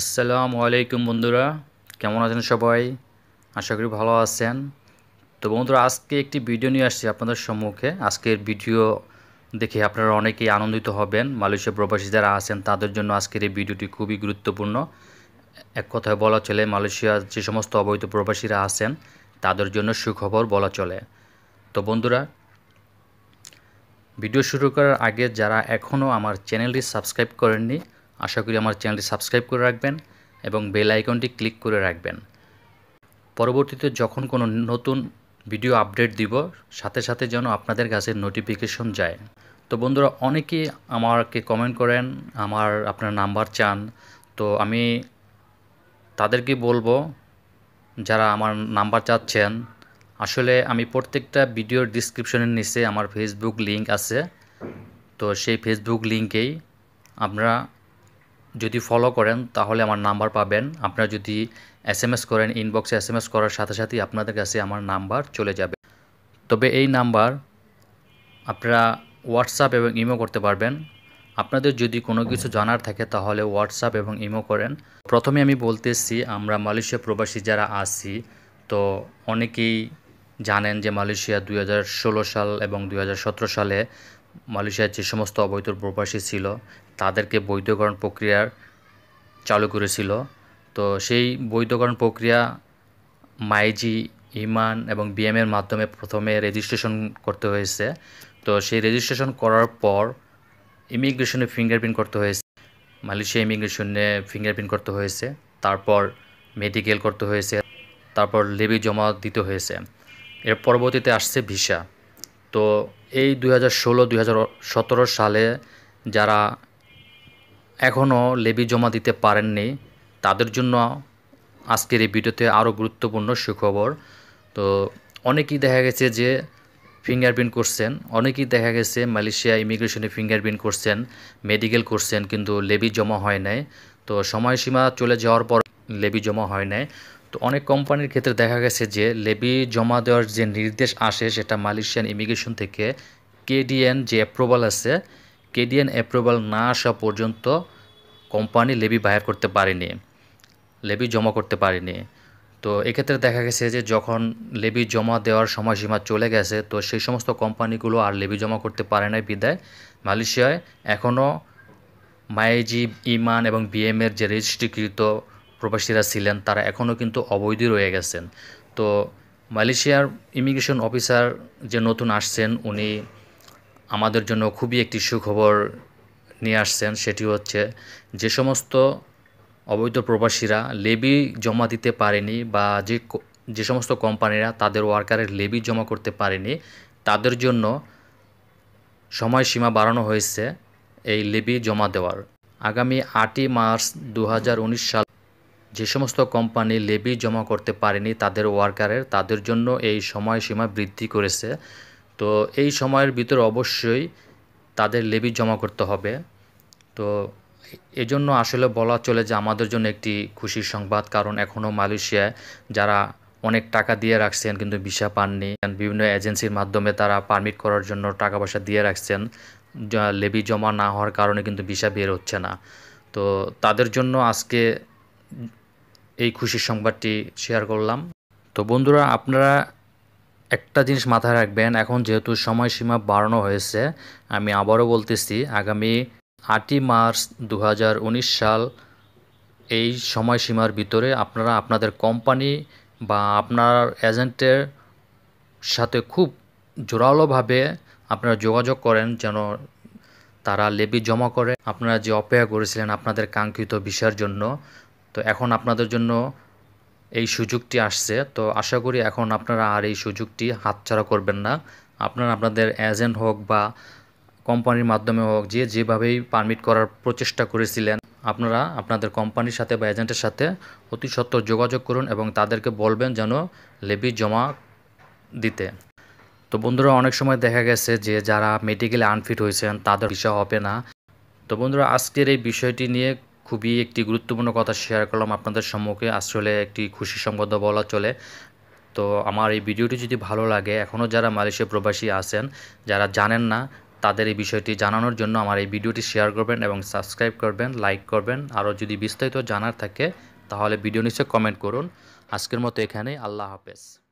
আসসালামু আলাইকুম বন্ধুরা, কেমন আছেন সবাই? আশা করি ভালো আছেন। তো বন্ধুরা, আজকে একটি ভিডিও নিয়ে আসছি আপনাদের সম্মুখে। আজকের ভিডিও দেখে আপনারা অনেকেই আনন্দিত হবেন। মালয়েশিয়া প্রবাসী যারা আছেন, তাদের জন্য আজকের এই ভিডিওটি খুবই গুরুত্বপূর্ণ। এক কথায় বলা চলে মালয়েশিয়ার যে সমস্ত অবৈধ প্রবাসীরা আছেন, তাদের জন্য সুখবর বলা চলে। তো বন্ধুরা, ভিডিও শুরু করার আগে যারা এখনও আমার চ্যানেলটি সাবস্ক্রাইব করেননি আশা করি আমার চ্যানেলটি সাবস্ক্রাইব করে রাখবেন এবং বেল আইকনটি ক্লিক করে রাখবেন। পরবর্তীতে যখন কোনো নতুন ভিডিও আপডেট দিব, সাথে সাথে যেন আপনাদের কাছে নোটিফিকেশন যায়। তো বন্ধুরা অনেকেই আমাকে কমেন্ট করেন, আমার, আপনার নাম্বার চান। তো আমি তাদেরকে বলব, যারা আমার নাম্বার চাচ্ছেন, আসলে আমি প্রত্যেকটা ভিডিওর ডিসক্রিপশনের নিচে আমার ফেসবুক লিংক আছে। তো সেই ফেসবুক লিঙ্কেই আপনারা যদি ফলো করেন, তাহলে আমার নাম্বার পাবেন। আপনারা যদি এস এম এস করেন ইনবক্সে এস এম এস করার সাথে সাথেই আপনাদের কাছে আমার নাম্বার চলে যাবে। তবে এই নাম্বার আপনারা হোয়াটসঅ্যাপ এবং ইমো করতে পারবেন। আপনাদের যদি কোনো কিছু জানার থাকে, তাহলে হোয়াটসঅ্যাপ এবং ইমো করেন। প্রথমে আমি বলতেছি, আমরা মালয়েশিয়া প্রবাসী যারা আছি, তো অনেকেই জানেন যে মালয়েশিয়া দুই হাজার ষোলো সাল এবং দু হাজার সতেরো সালে মালয়েশিয়ার যে সমস্ত অবৈধ প্রবাসী ছিল, তাদেরকে বৈধকরণ প্রক্রিয়ার চালু করেছিল। তো সেই বৈধকরণ প্রক্রিয়া মাইজি, ইমান এবং বিএমের মাধ্যমে প্রথমে রেজিস্ট্রেশন করতে হয়েছে। তো সেই রেজিস্ট্রেশন করার পর ইমিগ্রেশনে ফিঙ্গারপ্রিন্ট করতে হয়েছে। মালয়েশিয়া ইমিগ্রেশনে ফিঙ্গারপ্রিন্ট করতে হয়েছে। তারপর মেডিকেল করতে হয়েছে। তারপর লেবি জমা দিতে হয়েছে। এর পরবর্তীতে আসছে ভিসা তো এই দুই হাজার ষোলো, দুই সালে যারা এখনও লেবি জমা দিতে পারেননি, তাদের জন্য আজকের এই ভিডিওতে আরও গুরুত্বপূর্ণ সুখবর। তো অনেকেই দেখা গেছে যে ফিঙ্গারপ্রিন্ট করছেন, অনেকেই দেখা গেছে মালয়েশিয়া ইমিগ্রেশনে ফিঙ্গারপ্রিন্ট করছেন, মেডিকেল করছেন, কিন্তু লেবি জমা হয় নাই। তো সময়সীমা চলে যাওয়ার পর লেবি জমা হয় নাই। তো অনেক কোম্পানির ক্ষেত্রে দেখা গেছে যে লেবি জমা দেওয়ার যে নির্দেশ আসে, সেটা মালয়েশিয়ান ইমিগ্রেশন থেকে কেডিএন যে অ্যাপ্রুভাল আছে, কেডিএন অ্যাপ্রুভাল না আসা পর্যন্ত কোম্পানি লেবি বায়ার করতে পারেনি, লেবি জমা করতে পারেনি। তো এক্ষেত্রে দেখা গেছে যে যখন লেবি জমা দেওয়ার সময়সীমা চলে গেছে, তো সেই সমস্ত কোম্পানিগুলো আর লেবি জমা করতে পারে নাই বিদায়। মালয়েশিয়ায় এখনও মাইজি, ইমান এবং বিএমের যে রেজিস্ট্রিকৃত প্রবাসীরা ছিলেন, তারা এখনও কিন্তু অবৈধ রয়ে গেছেন। তো মালয়েশিয়ার ইমিগ্রেশন অফিসার যে নতুন আসছেন, উনি আমাদের জন্য খুবই একটি সুখবর নিয়ে আসছেন, সেটি হচ্ছে যে সমস্ত অবৈধ প্রবাসীরা লেবি জমা দিতে পারেনি বা যে যে সমস্ত কোম্পানিরা তাদের ওয়ার্কারের লেবি জমা করতে পারেনি, তাদের জন্য সময়সীমা বাড়ানো হয়েছে এই লেবি জমা দেওয়ার। আগামী আটই মার্চ দু হাজার উনিশ সাল যে সমস্ত কোম্পানি লেবি জমা করতে পারেনি তাদের ওয়ার্কারের, তাদের জন্য এই সময়সীমা বৃদ্ধি করেছে। তো এই সময়ের ভিতরে অবশ্যই তাদের লেবি জমা করতে হবে। তো এজন্য আসলে বলা চলে যে আমাদের জন্য একটি খুশির সংবাদ, কারণ এখনও মালয়েশিয়ায় যারা অনেক টাকা দিয়ে রাখছেন কিন্তু ভিসা পাননি, বিভিন্ন এজেন্সির মাধ্যমে তারা পারমিট করার জন্য টাকা পয়সা দিয়ে রাখছেন লেবি জমা না হওয়ার কারণে কিন্তু ভিসা বের হচ্ছে না। তো তাদের জন্য আজকে এই খুশির সংবাদটি শেয়ার করলাম। তো বন্ধুরা, আপনারা একটা জিনিস মাথায় রাখবেন, এখন যেহেতু সময়সীমা বাড়ানো হয়েছে, আমি আবারও বলতেছি, আগামী আটই মার্চ দু হাজার উনিশ সাল এই সময়সীমার ভিতরে আপনারা আপনাদের কোম্পানি বা আপনার এজেন্টের সাথে খুব জোরালোভাবে আপনারা যোগাযোগ করেন যেন তারা লেবি জমা করে। আপনারা যে অপেক্ষা করেছিলেন আপনাদের কাঙ্ক্ষিত ভিসার জন্য তো এখন আপনাদের জন্য এই সুযোগটি আসছে। তো আশা করি এখন আপনারা আর এই সুযোগটি হাতছাড়া করবেন না। আপনারা আপনাদের এজেন্ট হোক বা কোম্পানির মাধ্যমে হোক, যে যেভাবেই পারমিট করার প্রচেষ্টা করেছিলেন, আপনারা আপনাদের কোম্পানির সাথে বা এজেন্টের সাথে অতি সত্বর যোগাযোগ করুন এবং তাদেরকে বলবেন যেন লেবি জমা দিতে। তো বন্ধুরা, অনেক সময় দেখা গেছে যে যারা মেডিকেলে আনফিট হয়েছেন, তাদের বিষয় হবে না। তো বন্ধুরা, আজকের এই বিষয়টি নিয়ে খুবই একটি গুরুত্বপূর্ণ কথা শেয়ার করলাম আপনাদের সম্মুখে। আসলে একটি খুশি সংবাদ বলা চলে। তো আমার এই ভিডিওটি যদি ভালো লাগে এখনও যারা মালয়েশিয়া প্রবাসী আছেন, যারা জানেন না, তাদের এই বিষয়টি জানানোর জন্য আমার এই ভিডিওটি শেয়ার করবেন এবং সাবস্ক্রাইব করবেন লাইক করবেন। আরও যদি বিস্তারিত জানার থাকে, তাহলে ভিডিও নিচে কমেন্ট করুন। আজকের মতো এখানেই, আল্লাহ হাফেজ।